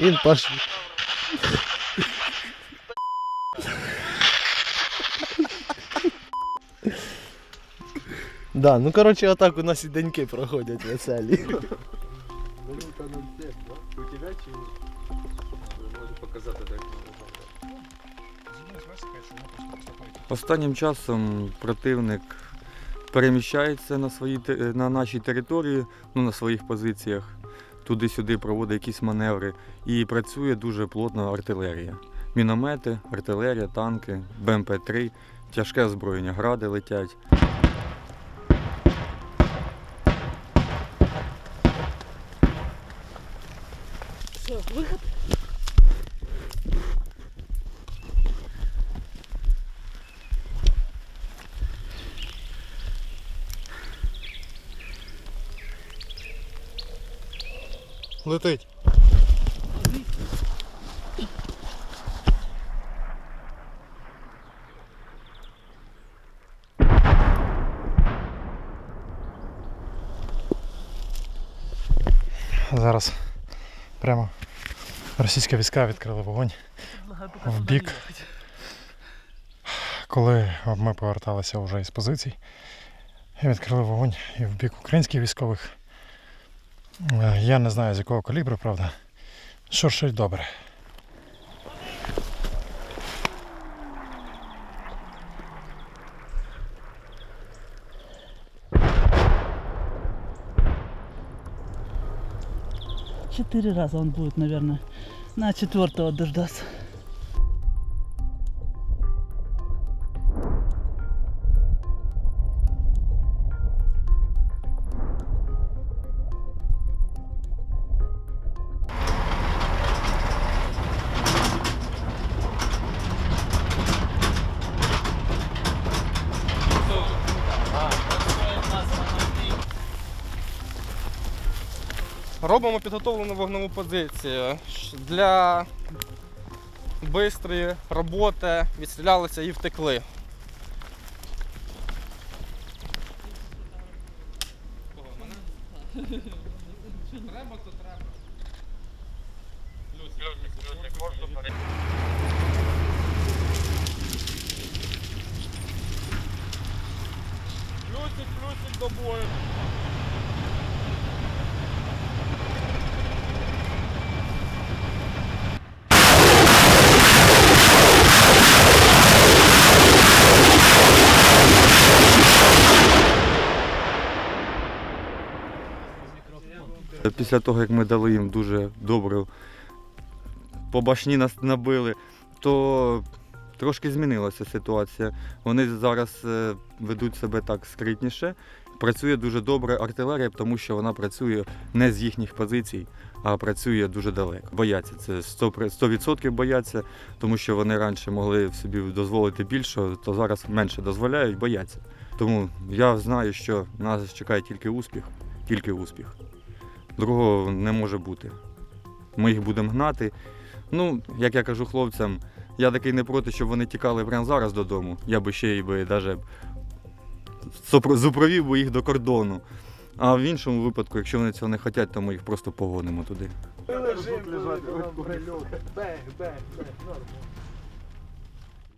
Він пошли. Да, ну коротше, отак у нас і деньки проходять веселі. Минута 07, да? У тебя чи можу показати, як Останнім часом противник переміщається на, свої, на нашій території, ну, на своїх позиціях, туди-сюди проводить якісь маневри і працює дуже плотно артилерія. Міномети, артилерія, танки, БМП-3, тяжке озброєння, гради летять. Все, выход. Летить. Зараз прямо російські війська відкрили вогонь в бік. Коли ми поверталися вже із позицій, відкрили вогонь і в бік українських військових. Е, Я не знаю з якого калібру, правда. Шуршить добре. Четыре раза он будет, наверное. На четвертого дождаться. Робимо підготовлену вогневу позицію для швидкої роботи, відстрілялися і втекли. Треба, то треба. Плюсик, плюсик до бою. Після того, як ми дали їм дуже добре по башні нас набили, то трошки змінилася ситуація. Вони зараз е, ведуть себе так скритніше. Працює дуже добре артилерія, тому що вона працює не з їхніх позицій, а працює дуже далеко. Бояться це 100%, 100% бояться, тому що вони раніше могли собі дозволити більше, то зараз менше дозволяють, бояться. Тому я знаю, що нас чекає тільки успіх, тільки успіх. Другого не може бути. Ми їх будемо гнати. Ну, як я кажу хлопцям, я такий не проти, щоб вони тікали прямо зараз додому. Я би ще й би навіть зупровів би їх до кордону. А в іншому випадку, якщо вони цього не хочуть, то ми їх просто погонимо туди. Тут лежать, ось прильот.